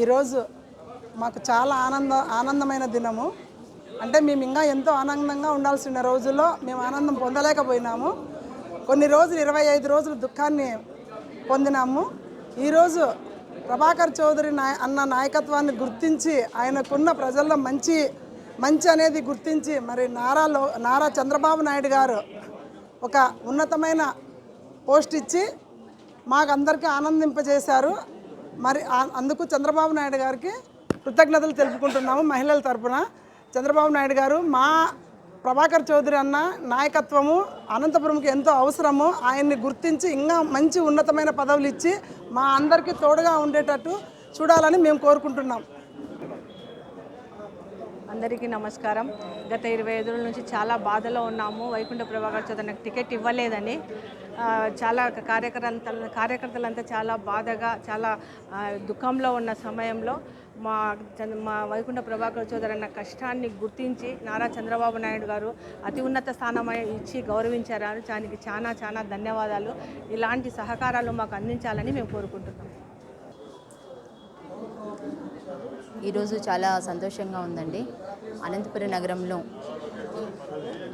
ఈరోజు మాకు చాలా ఆనంద ఆనందమైన దినము. అంటే మేము ఇంకా ఎంతో ఆనందంగా ఉండాల్సిన రోజుల్లో మేము ఆనందం పొందలేకపోయినాము. కొన్ని రోజులు ఇరవై ఐదు రోజులు దుఃఖాన్ని పొందినాము. ఈరోజు ప్రభాకర్ చౌదరి నాయ అన్న నాయకత్వాన్ని గుర్తించి ఆయనకున్న ప్రజల్లో మంచి మంచి అనేది గుర్తించి మరి నారాలో నారా చంద్రబాబు నాయుడు గారు ఒక ఉన్నతమైన పోస్ట్ ఇచ్చి మాకు అందరికీ ఆనందింపజేశారు. మరి అందుకు చంద్రబాబు నాయుడు గారికి కృతజ్ఞతలు తెలుపుకుంటున్నాము మహిళల తరపున. చంద్రబాబు నాయుడు గారు మా ప్రభాకర్ చౌదరి అన్న నాయకత్వము అనంతపురంకి ఎంతో అవసరము. ఆయన్ని గుర్తించి ఇంకా మంచి ఉన్నతమైన పదవులు ఇచ్చి మా అందరికీ తోడుగా ఉండేటట్టు చూడాలని మేము కోరుకుంటున్నాం. అందరికీ నమస్కారం. గత ఇరవై ఐదు రోజుల నుంచి చాలా బాధలో ఉన్నాము. వైకుంఠ ప్రభాకర్ చౌదరి నాకు టికెట్ ఇవ్వలేదని. చాలా కార్యకర్త కార్యకర్తలంతా చాలా బాధగా చాలా దుఃఖంలో ఉన్న సమయంలో మా మా వైకుంఠ ప్రభాకర్ చౌదరి అన్న కష్టాన్ని గుర్తించి నారా చంద్రబాబు నాయుడు గారు అతి ఉన్నత స్థానం ఇచ్చి గౌరవించారు. దానికి చాలా చాలా ధన్యవాదాలు. ఇలాంటి సహకారాలు మాకు అందించాలని మేము కోరుకుంటున్నాం. ఈరోజు చాలా సంతోషంగా ఉందండి. అనంతపురం నగరంలో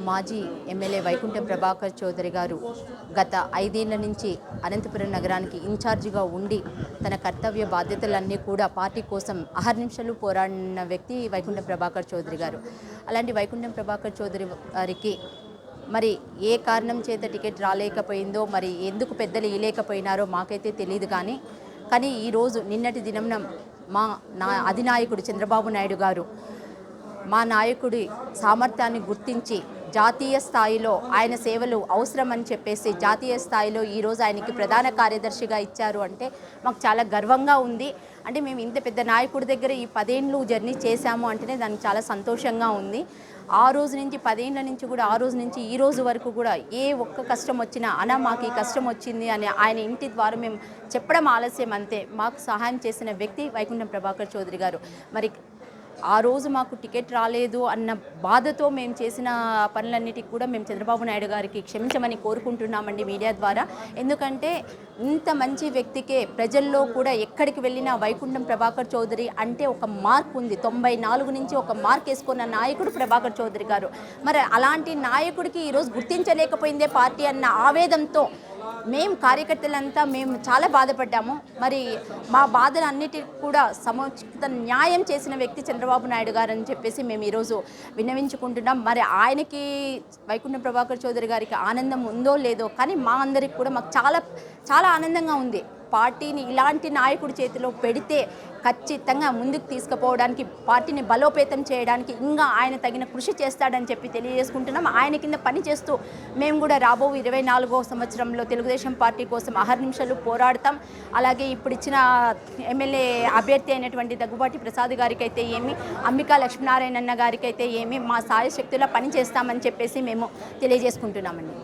మాజీ ఎమ్మెల్యే వైకుంఠ ప్రభాకర్ చౌదరి గారు గత ఐదేళ్ళ నుంచి అనంతపురం నగరానికి ఇన్ఛార్జిగా ఉండి తన కర్తవ్య బాధ్యతలన్నీ కూడా పార్టీ కోసం అహర్నిమిషాలు పోరాడిన వ్యక్తి వైకుంఠ ప్రభాకర్ చౌదరి గారు. అలాంటి వైకుంఠం ప్రభాకర్ చౌదరి గారికి మరి ఏ కారణం చేత టికెట్ రాలేకపోయిందో మరి ఎందుకు పెద్దలు ఇయలేకపోయినారో మాకైతే తెలియదు కానీ కానీ ఈరోజు నిన్నటి దినంన మా నా అధినాయకుడు చంద్రబాబు నాయుడు గారు మా నాయకుడి సామర్థ్యాన్ని గుర్తించి జాతీయ స్థాయిలో ఆయన సేవలు అవసరమని చెప్పేసి జాతీయ స్థాయిలో ఈరోజు ఆయనకి ప్రధాన కార్యదర్శిగా ఇచ్చారు అంటే మాకు చాలా గర్వంగా ఉంది. అంటే మేము ఇంత పెద్ద నాయకుడి దగ్గర ఈ పదేండ్లు జర్నీ చేశాము అంటేనే దానికి చాలా సంతోషంగా ఉంది. ఆ రోజు నుంచి పదేండ్ల నుంచి కూడా ఆ రోజు నుంచి ఈ రోజు వరకు కూడా ఏ ఒక్క కష్టం వచ్చినా అనా మాకు ఈ కష్టం వచ్చింది అని ఆయన ఇంటి ద్వారా మేము చెప్పడం ఆలస్యం అంతే. మాకు సహాయం చేసిన వ్యక్తి వైకుంఠం ప్రభాకర్ చౌదరి గారు. మరి ఆ రోజు మాకు టికెట్ రాలేదు అన్న బాధతో మేము చేసిన పనులన్నిటికీ కూడా మేము చంద్రబాబు నాయుడు గారికి క్షమించమని కోరుకుంటున్నామండి మీడియా ద్వారా. ఎందుకంటే ఇంత మంచి వ్యక్తికే ప్రజల్లో కూడా ఎక్కడికి వెళ్ళినా వైకుంఠం ప్రభాకర్ చౌదరి అంటే ఒక మార్క్ ఉంది. తొంభై నాలుగు నుంచి ఒక మార్క్ వేసుకున్న నాయకుడు ప్రభాకర్ చౌదరి గారు. మరి అలాంటి నాయకుడికి ఈరోజు గుర్తించలేకపోయిందే పార్టీ అన్న ఆవేదంతో మేము కార్యకర్తలంతా మేము చాలా బాధపడ్డాము. మరి మా బాధలు అన్నిటి కూడా సముచిత న్యాయం చేసిన వ్యక్తి చంద్రబాబు నాయుడు గారు అని చెప్పేసి మేము ఈరోజు విన్నవించుకుంటున్నాం. మరి ఆయనకి వైకుంఠ ప్రభాకర్ చౌదరి గారికి ఆనందం ఉందో లేదో కానీ మా అందరికి కూడా మాకు చాలా చాలా ఆనందంగా ఉంది. పార్టీని ఇలాంటి నాయకుడి చేతిలో పెడితే ఖచ్చితంగా ముందుకు తీసుకుపోవడానికి పార్టీని బలోపేతం చేయడానికి ఇంకా ఆయన తగిన కృషి చేస్తాడని చెప్పి తెలియజేసుకుంటున్నాం. ఆయన కింద పని చేస్తూ మేము కూడా రాబో ఇరవై నాలుగో సంవత్సరంలో తెలుగుదేశం పార్టీ కోసం అహర్నిమిషాలు పోరాడతాం. అలాగే ఇప్పుడు ఇచ్చిన ఎమ్మెల్యే అభ్యర్థి అయినటువంటి దగ్గుబాటి ప్రసాద్ గారికి అయితే ఏమి అంబికా లక్ష్మీనారాయణ అన్న గారికి అయితే ఏమి మా సాయశక్తిలో పని చేస్తామని చెప్పేసి మేము తెలియజేసుకుంటున్నామండి.